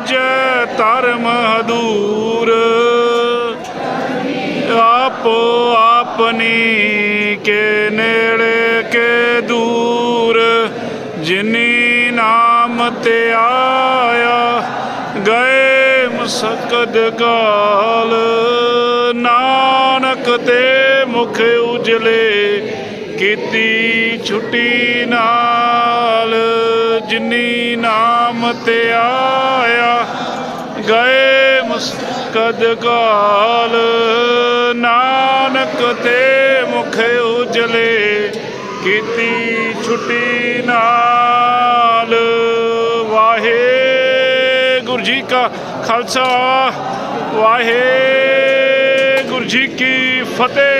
ਸਾਜੈ ਧਰਮ ਹਦੂਰ। ਆਪੋ ਆਪਨੀ ਕੇ ਨੇੜੇ ਕੇ ਦੂਰ। ਜਿਨੀ ਨਾਮ ਤੇ ਆਇਆ, ਗਏ ਮਸਕਦ ਕਾਲ। ਨਾਨਕ ਤੇ ਮੁਖ ਉਜਲੇ, ਕੀਤੀ ਛੁੱਟੀ ਨਾਲ। ਜਿਨੀ ਨਾਮ ਤੇ ਆਇਆ, ਗਏ ਮੁਸਕਦ ਕਾਲ ਨਾਨਕ ਤੇ ਮੁਖ ਉਜਲੇ, ਕੀਤੀ ਛੁੱਟੀ ਨਾਲ। ਵਾਹਿਗੁਰੂ ਜੀ ਕਾ ਖਾਲਸਾ, ਵਾਹਿਗੁਰੂ ਜੀ ਕੀ ਫਤਿਹ।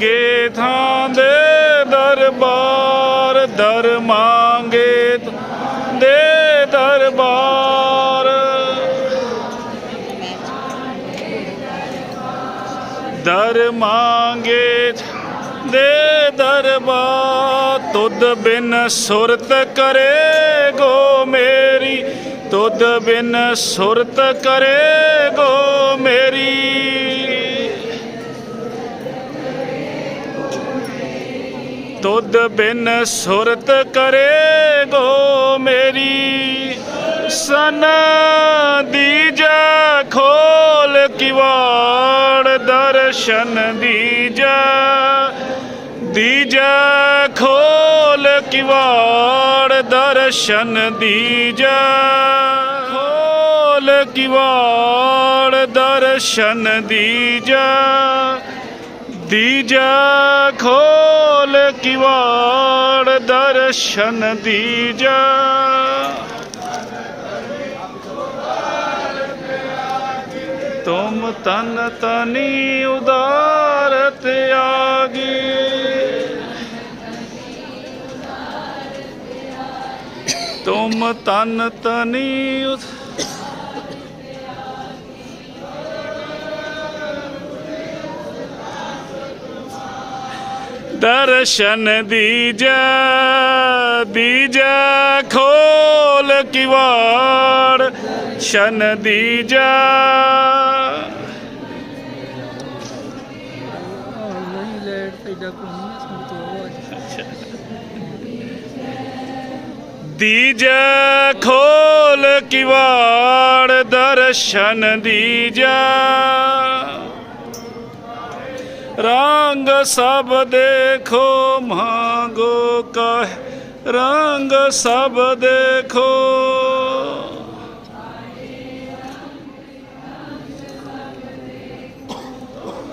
ਗੇ ਥਾਂ ਦੇ ਦਰਬਾਰ, ਦਰ ਮੰਗੇ ਦੇ ਦਰਬਾਰ। ਦਰ ਮੰਗੇ ਦੇ ਦਰਬਾਰ, ਤੁਧ ਬਿਨ ਸੁਰਤ ਕਰੇ ਗੋ ਮੇਰੀ। ਤੁਧ ਬਿਨ ਸੁਰਤ ਕਰੇ ਤੁਧ ਬਿਨ ਸੁਰਤ ਕਰੇ ਗੋ ਮੇਰੀ। ਸਨ ਦੀਜਾ ਖੋਲ ਕਿਵਾੜ, ਦਰਸ਼ਨ ਦੀਜਾ ਦੀਜਾ ਖੋਲ ਕਿਵਾੜ, ਦਰਸ਼ਨ ਦੀਜਾ ਖੋਲ ਕਿਵਾੜ, ਦਰਸ਼ਨ ਦੀਜਾ ਦੀਜਾ ਖੋਲ ਕਿਵਾੜ ਦਰਸ਼ਨ ਦੀਜਾ। ਤੁਮ ਤਨ ਤਨੀ ਉਦਾਰਤ ਆਗੀ ਤੁਮ ਤਨ ਤਨੀ ਉਦ ਦਰਸ਼ਨ ਦੀਜੈ ਦੀਜੈ ਖੋਲ ਕਿਵਾੜ ਸ਼ਨ ਦੀਜੈ। ਨਹੀਂ ਲੈਟ ਐਡਾ ਕੋਈ ਨਹੀਂ ਸੁਣ ਖੋਲ ਕਿਵਾੜ, ਦਰਸ਼ਨ ਦੀਜੈ। ਰੰਗ ਸਭ ਦੇਖੋ ਮਾਂਗੋ ਕਹਿ, ਰੰਗ ਸਭ ਦੇਖੋ।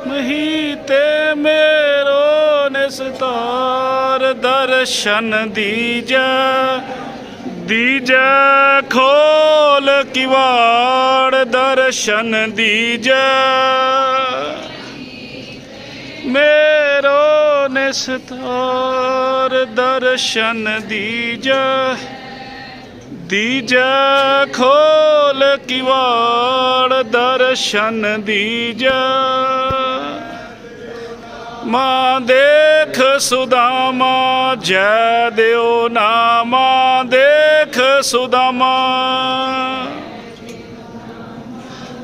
ਮਹੀ ਤੇ ਮੇਰੋ ਨਿਸਤਾਰ ਦਰਸ਼ਨ ਦੀਜੈ ਦੀਜੈ ਖੋਲ ਕਿਵਾੜ ਦਰਸ਼ਨ ਦੀਜੈ। ਮੇਰੋ ਨਿਸਤਾਰ ਦਰਸ਼ਨ ਦੀਜੈ ਦੀਜੈ ਖੋਲ ਕਿਵਾੜ ਦਰਸ਼ਨ ਦੀਜੈ ਮਾਂ ਦੇਖ ਸੁਦਾਮਾ ਜੈ ਦਿਓ ਨਾਮਾ ਦੇਖ ਸੁਦਾਮਾ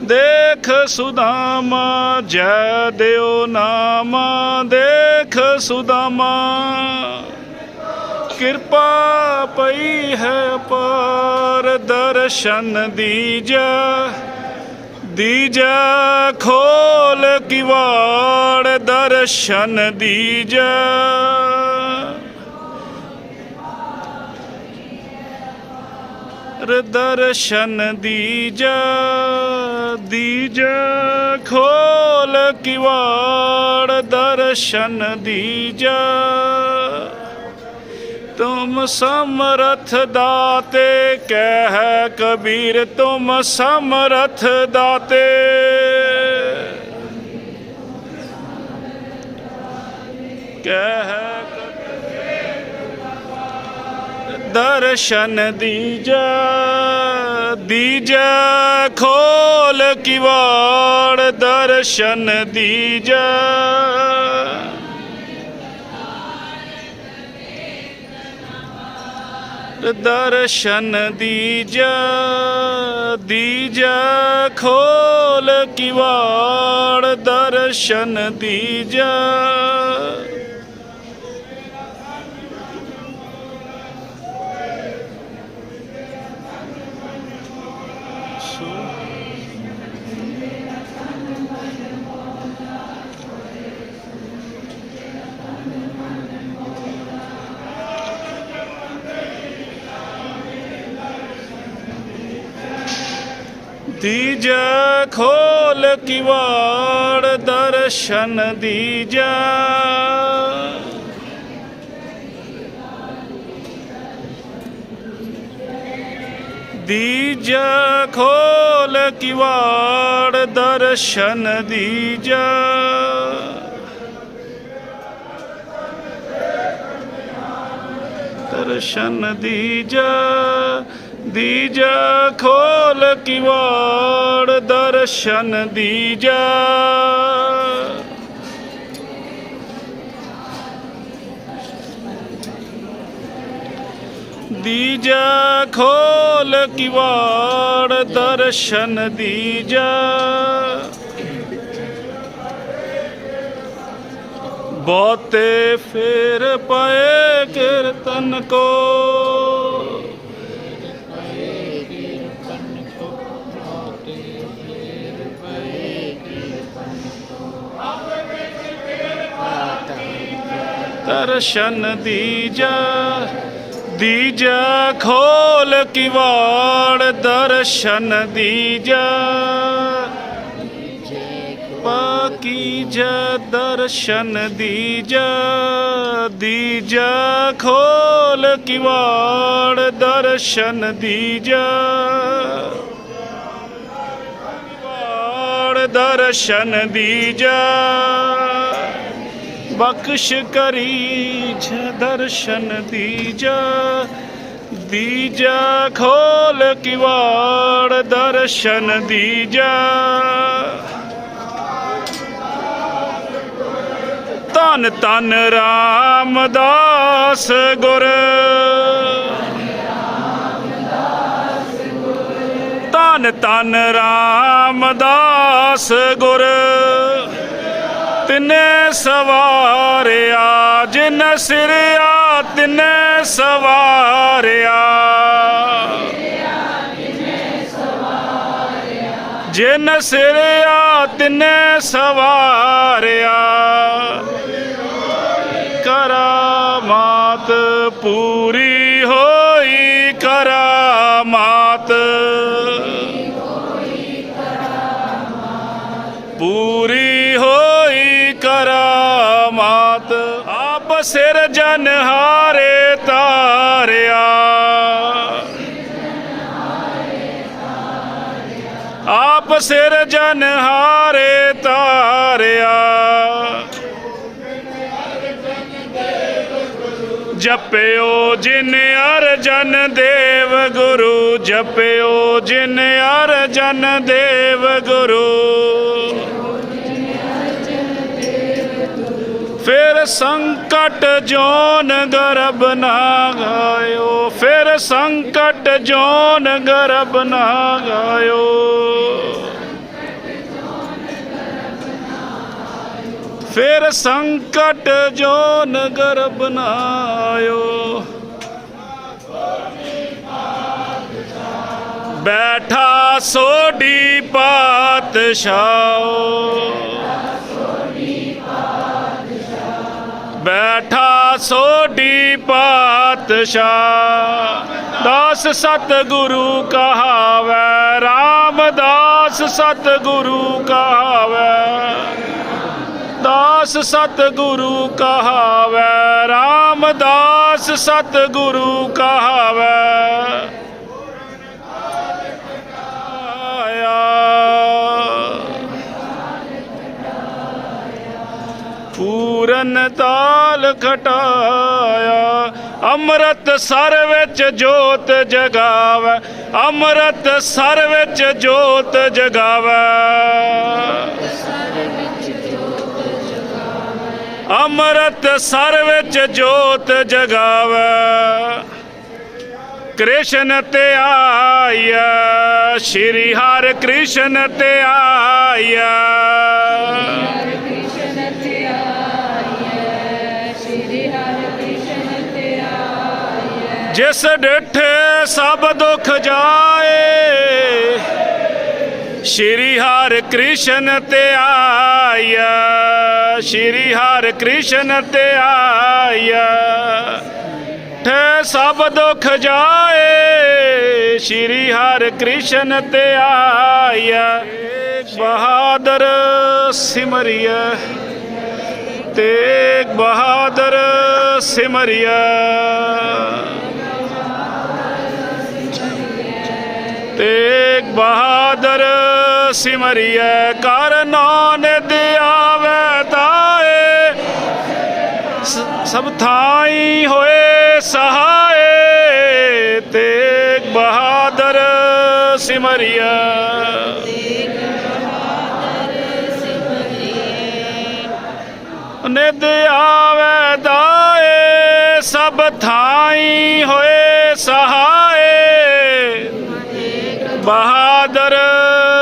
ਦੇਖ ਸੁਦਾਮਾ, ਜੈ ਦਿਓ ਨਾਮਾ, ਦੇਖ ਸੁਦਾਮਾ। ਕਿਰਪਾ ਪਈ ਹੈ ਪਾਰ ਦਰਸ਼ਨ ਦੀਜੈ ਦੀਜੈ ਖੋਲ ਕਿਵਾੜ ਦਰਸ਼ਨ ਦੀਜੈ। ਰ ਦਰਸ਼ਨ ਦੀਜੈ ਦੀਜੈ ਖੋਲ ਕਿਵਾੜ, ਦਰਸ਼ਨ ਦੀਜੈ। ਤੁਮ ਸਮਰਥ ਦਾਤੇ ਕਹਿ ਕਬੀਰ, ਤੁਮ ਸਮਰਥ ਦਾਤੇ। ਕਹਿ ਦਰਸ਼ਨ ਦੀਜੈ ਦੀਜੈ ਖੋਲ ਕਿਵਾੜ ਦਰਸ਼ਨ ਦੀਜੈ। ਦਰਸ਼ਨ ਦੀਜੈ ਦੀਜੈ ਖੋਲ ਕਿਵਾੜ ਦਰਸ਼ਨ ਦੀਜੈ। ਦੀਜੈ ਖੋਲ ਕਿਵਾੜ ਦਰਸ਼ਨ ਦੀਜੈ। ਦੀਜੈ ਖੋਲ ਕਿਵਾੜ ਦਰਸ਼ਨ ਦੀਜੈ। ਦਰਸ਼ਨ ਦੀਜੈ। ਦੀਜੈ ਖੋਲ ਕਿਵਾੜ ਦਰਸ਼ਨ ਦੀਜੈ। ਦੀਜੈ ਖੋਲ ਕਿਵਾੜ ਦਰਸ਼ਨ ਦੀਜੈ। ਬਹੁਤੇ ਫੇਰ ਪਏ ਕੀਰਤਨ ਕੋ। ਦਰਸ਼ਨ ਦੀਜੈ ਦੀਜੈ ਖੋਲ ਕਿਵਾੜ, ਦਰਸ਼ਨ ਦੀਜੈ। ਪਾਕੀ ਜ ਦਰਸ਼ਨ ਦੀਜੈ ਦੀਜੈ ਖੋਲ ਕਿਵਾੜ, ਦਰਸ਼ਨ ਦੀਜੈ। ਕਿਵਾੜ, ਦਰਸ਼ਨ ਦੀਜੈ। ਬਖਸ਼ ਕਰੀ ਜੈ ਦਰਸ਼ਨ ਦੀਜੈ ਦੀਜੈ ਖੋਲ ਕਿਵਾੜ ਦਰਸ਼ਨ ਦੀਜੈ। ਧੰਨ ਧੰਨ ਰਾਮਦਾਸ ਗੁਰ। ਧੰਨ ਧੰਨ ਰਾਮਦਾਸ ਗੁਰ। ਤਿਨੇ ਸਵਾਰਿਆ, ਜਿਨ ਸਿਰਿਆ ਤਿਨੇ ਸਵਾਰਿਆ। ਜਿਨ ਸਿਰਿਆ ਤਿਨੇ ਸਵਾਰਿਆ। ਕਰਾਮਾਤ ਪੂਰੀ ਹੋਈ, ਕਰਾਮਾਤ। ਪੂਰੀ ਸਿਰ ਜਨ ਤਾਰਿਆ। ਆਪ ਸਿਰ ਜਨ ਹਾਰੇ ਤਾਰਿਆ। ਜਪਿਓ ਜਿਨ ਅਰਜਨ ਦੇਵ ਗੁਰੂ, ਜਪਿਓ ਜਿਨ ਅਰਜਨ ਦੇਵ ਗੁਰੂ। ਫਿਰ ਸੰਕਟ ਜੋਨ ਗਰਬ ਨਾ ਗਾਇਓ, ਫਿਰ ਸੰਕਟ ਜੋਨ ਗਰਬ ਨਾ ਗਾਇਓ। ਫਿਰ ਸੰਕਟ ਜੋਨ ਗਰਬ ਨਾ ਆਇਓ। ਬੈਠਾ ਸੋਢੀ ਪਾਤਸ਼ਾਹ। ਬੈਠਾ ਸੋਢੀ ਪਾਤਸ਼ਾਹ। ਦਾਸ ਸਤ ਗੁਰੂ ਕਹਾਵੈ, ਰਾਮਦਾਸ ਸਤ ਗੁਰੂ ਕਹਾਵੈ। ਦਾਸ ਸਤਿਗੁਰੂ ਕਹਾਵੈ, ਰਾਮਦਾਸ ਸਤਿਗੁਰੂ ਕਹਾਵੈ। ਪੂਰਨ ਤਾਲ ਖਟਾਇਆ ਅੰਮ੍ਰਿਤ ਸਰ ਵਿੱਚ ਜੋਤ ਜਗਾਵੇ। ਅੰਮ੍ਰਿਤ ਸਰ ਵਿੱਚ ਜੋਤ ਜਗਾਵੇ। ਅੰਮ੍ਰਿਤ ਸਰ ਵਿੱਚ ਜੋਤ ਜਗਾਵੇ। ਕ੍ਰਿਸ਼ਨ ਤੇ ਆਇਆ ਸ਼੍ਰੀ ਹਰਿ ਕ੍ਰਿਸ਼ਨ ਤੇ ਆਇਆ ਜਿਸ ਡਿਠੇ ਸਭ ਦੁੱਖ ਜਾਏ, ਸ਼੍ਰੀ ਹਰਿ ਕ੍ਰਿਸ਼ਨ ਤੇ ਆਇਆ, ਸ਼੍ਰੀ ਹਰਿ ਕ੍ਰਿਸ਼ਨ ਤੇ ਆਇਆ। ਠੇ ਸਭ ਦੁੱਖ ਜਾਏ, ਸ਼੍ਰੀ ਹਰਿ ਕ੍ਰਿਸ਼ਨ ਤੇ ਆਇਆ। ਬਹਾਦਰ ਸਿਮਰਿਆ ਤੇਗ ਬਹਾਦਰ ਸਿਮਰਿਆ ਤੇਗ ਬਹਾਦਰ ਸਿਮਰਿਆ ਕਰ ਨਾਨਕ ਆਵੇ ਤਾਏ। ਸਭ ਥਾਈ ਹੋਏ ਸਹਾਏ। ਤੇਗ ਬਹਾਦਰ ਸਿਮਰਿਆ ਨਿਦ ਆਵੇ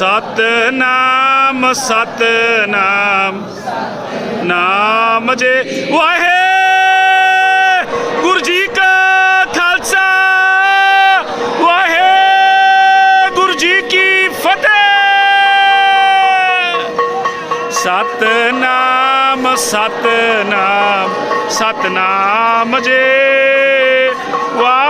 ਸਤਨਾਮ ਸਤਨਾਮ। ਨਾਮ ਜੇ ਵਾਹੇ। ਗੁਰੂ ਜੀ ਕਾ ਖਾਲਸਾ। ਵਾਹੇ। ਗੁਰੂ ਜੀ ਕੀ ਫਤਿਹ। ਸਤਨਾਮ ਸਤਨਾਮ। ਸਤਨਾਮ ਜੇ ਵਾਹੇ।